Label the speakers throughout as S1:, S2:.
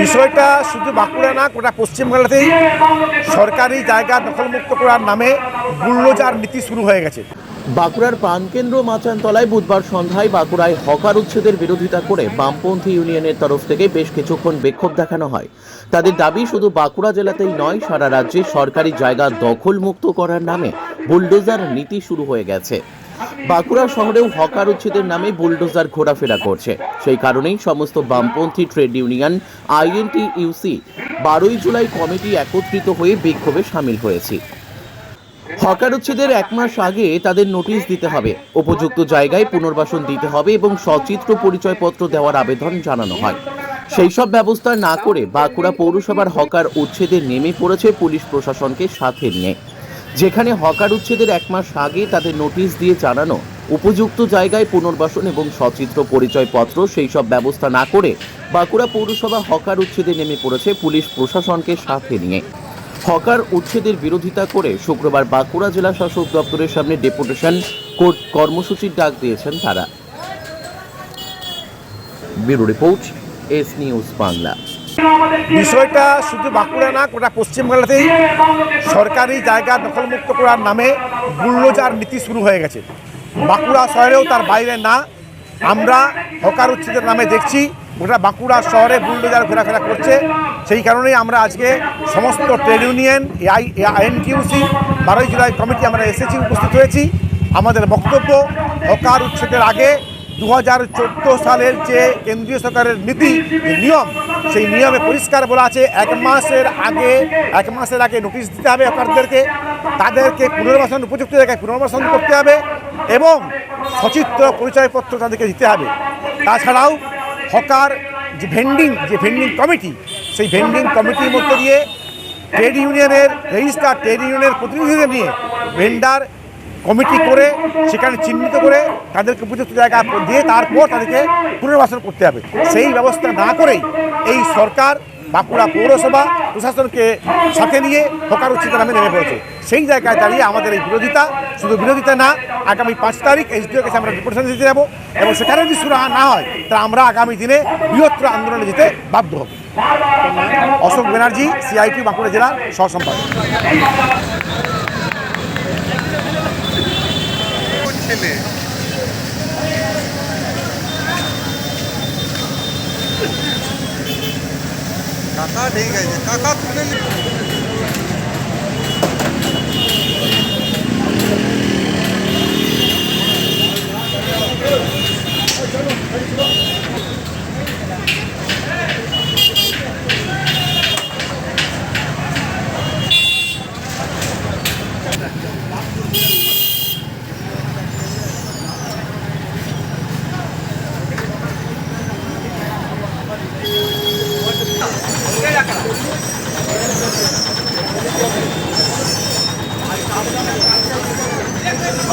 S1: বিষয়টা শুধু বাঁকুড়া না, গোটা পশ্চিমবাংলাতেই সরকারি জায়গা দখলমুক্ত করার নামে বুল্ডোজার নীতি শুরু হয়ে গেছে।
S2: বাঁকুড়ার প্রাণকেন্দ্র মাচানতলায় বুধবার সন্ধ্যায় বাঁকুড়ায় হকার উচ্ছেদের বিরোধিতা করে বামপন্থী ইউনিয়নের তরফ থেকে বেশ কিছুক্ষণ বিক্ষোভ দেখানো হয়। তাদের দাবি শুধু বাঁকুড়া জেলাতেই নয়, সারা রাজ্যে সরকারি জায়গা দখলমুক্ত করার নামে বুলডোজার নীতি শুরু হয়ে গেছে। বাঁকুড়া শহরেও হকার উচ্ছেদের নামে বুলডোজার ঘোরাফেরা করছে। সেই কারণেই সমস্ত বামপন্থী ট্রেড ইউনিয়ন আইএনটি ইউসি বারোই জুলাই কমিটি একত্রিত হয়ে বিক্ষোভে সামিল হয়েছি। হকার উচ্ছেদের এক মাস আগে তাদের নোটিশ দিতে হবে। উপযুক্ত জায়গায় পুনর্বাসন দিতে হবে এবং সচিত্র পরিচয়পত্র দেওয়ার আবেদন জানানো হয়। সেই সব ব্যবস্থা না করে বাঁকুড়া পৌরসভার হকার উচ্ছেদে নেমে পড়েছে পুলিশ প্রশাসনকে সাথে নিয়ে। যেখানে হকার উচ্ছেদের এক মাস আগে তাদের নোটিশ দিয়ে জানানো উপযুক্ত জায়গায় পুনর্বাসন এবং সচিত্র পরিচয়পত্র সেই সব ব্যবস্থা না করে বাঁকুড়া পৌরসভা হকার উচ্ছেদে নেমে পড়েছে পুলিশ প্রশাসনকে সাথে নিয়ে। হকার উচ্ছেদের বিরোধিতা করে শুক্রবার বাঁকুড়া জেলা শাসক দপ্তরের সামনে ডেপুটেশন কোর্ট কর্মসূচির ডাক দিয়েছেন তারা। Bureau report, S news Bangla.
S1: বিষয়টা শুধু বাঁকুড়া না, গোটা পশ্চিমবাংলাতেই সরকারি জায়গা দখলমুক্ত করার নামে বুল্ডোজার নীতি শুরু হয়ে গেছে। বাঁকুড়া শহরেও তার বাইরে না। আমরা হকার উচ্ছেদের নামে দেখছি, গোটা বাঁকুড়া শহরে বুল্ডোজার ঘোরাফেরা করছে। সেই কারণেই আমরা আজকে সমস্ত ট্রেড ইউনিয়ন, এআই আইএনটিউসি বারোই জুলাই কমিটি আমরা এসেছি, উপস্থিত হয়েছি। আমাদের বক্তব্য, হকার উচ্ছেদের আগে দু হাজার চোদ্দ সালের যে কেন্দ্রীয় সরকারের নীতি নিয়ম, সেই নিয়মে পরিষ্কার বলা আছে, এক মাসের আগে, এক মাসের আগে নোটিশ দিতে হবে হকারদেরকে তাদেরকে পুনর্বাসন, উপযুক্ত জায়গায় পুনর্বাসন করতে হবে এবং সচিত্র পরিচয়পত্র তাদেরকে দিতে হবে। তাছাড়াও হকার যে ভেন্ডিং যে ভেন্ডিং কমিটি সেই ভেন্ডিং কমিটির মধ্যে দিয়ে ট্রেড ইউনিয়নের রেজিস্টার ট্রেড ইউনিয়নের প্রতিনিধিদের নিয়ে ভেন্ডার কমিটি করে, সেখানে চিহ্নিত করে তাদেরকে উপযুক্ত জায়গা দিয়ে তারপর তাদেরকে পুনর্বাসন করতে হবে। সেই ব্যবস্থা না করেই এই সরকার বাঁকুড়া পৌরসভা প্রশাসনকে সাথে নিয়ে হকার উচ্ছেদ নামে নেমে পড়েছে। সেই জায়গায় দাঁড়িয়ে আমাদের এই বিরোধিতা শুধু বিরোধিতা না, আগামী পাঁচ তারিখ এসডিওর কাছে আমরা রিপোর্টেশন দিতে যাব এবং সেখানে যদি সুরাহা না হয়, তাহলে আমরা আগামী দিনে বৃহত্তর আন্দোলনে যেতে বাধ্য হব। অশোক ব্যানার্জি সিআইটি বাঁকুড়া জেলার সহসম্পাদক।
S3: ছেলে। কাকা ঠিক আছে। কাকা তুলে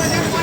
S3: নি-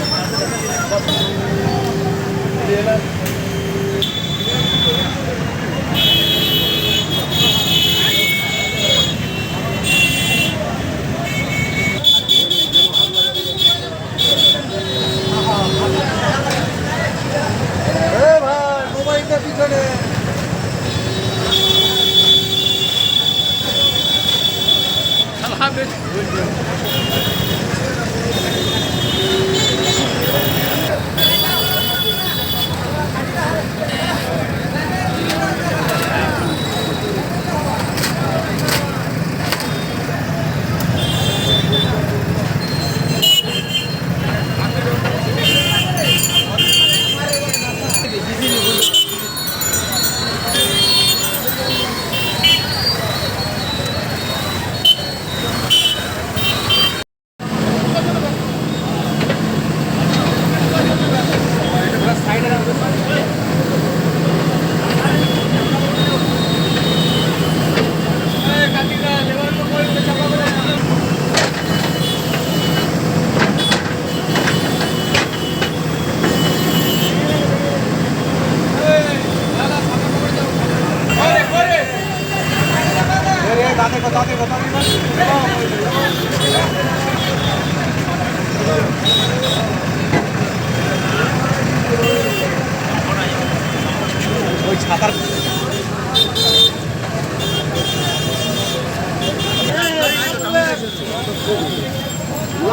S3: ওই ছাতার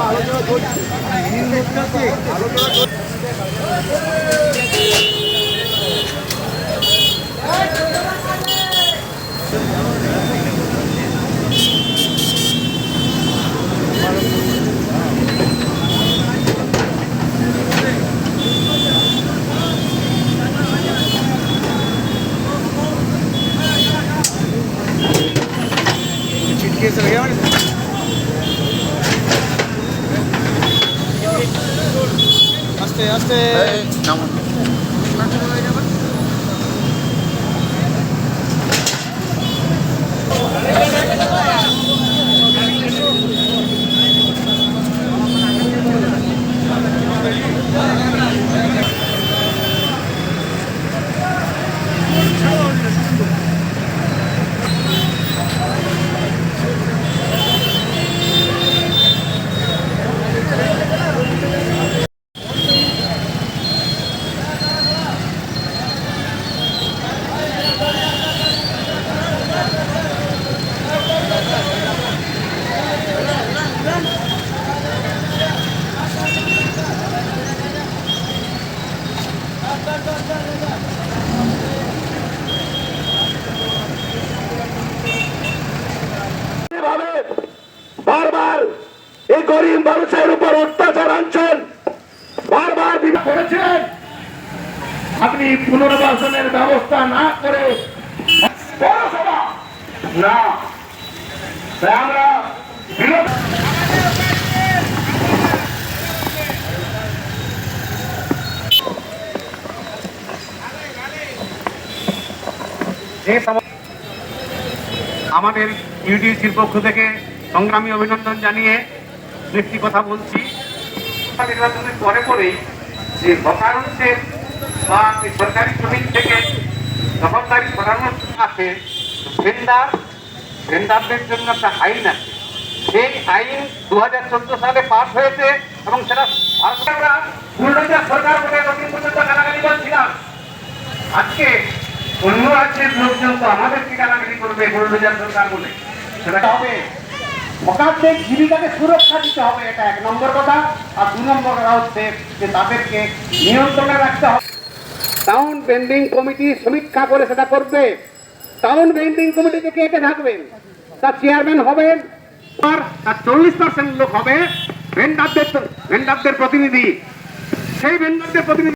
S3: আলোচনা করছি আলোচনা করছি আস্তে আস্তে।
S4: ভাবে বারবার এই গরিব মানুষের উপর অত্যাচার আনছেন। বারবার করেছেন। আপনি পুনর্বাসনের ব্যবস্থা না করে
S5: আমাদের ইউডিসির পক্ষ থেকে সংগ্রামী অভিনন্দন জানিয়ে একটি কথা বলছি নির্বাচনের পরে পরেই যে হকারুদের বা সরকারি জমিন থেকে দখলদারি সরানোর আছে ভেন্ডার, ভেন্ডারদের জন্য একটা আইন আছে। সেই আইন দু হাজার চোদ্দ সালে পাশ হয়েছে এবং সেটা সরকার আজকে অন্য রাজ্যের লোকজন তো আমাদেরকে গালাগালি করবে বুলডোজার সরকার বলে। সেটা হবে হকারদের জীবিকাকে সুরক্ষা দিতে হবে, এটা এক নম্বর কথা। আর দু নম্বর কথা হচ্ছে যে তাদেরকে নিয়ন্ত্রণে রাখতে হবে। টাউন বেন্ডিং কমিটি সমীক্ষা করে সেটা করবে। টাউন বেন্ডিং কমিটিতে কে কে থাকবেন তার চেয়ারম্যান হবেন আর তার চল্লিশ পার্সেন্ট লোক হবে ভেন্ডারদের ভেন্ডারদের প্রতিনিধি। সেই ভেন্ডারদের প্রতিনিধি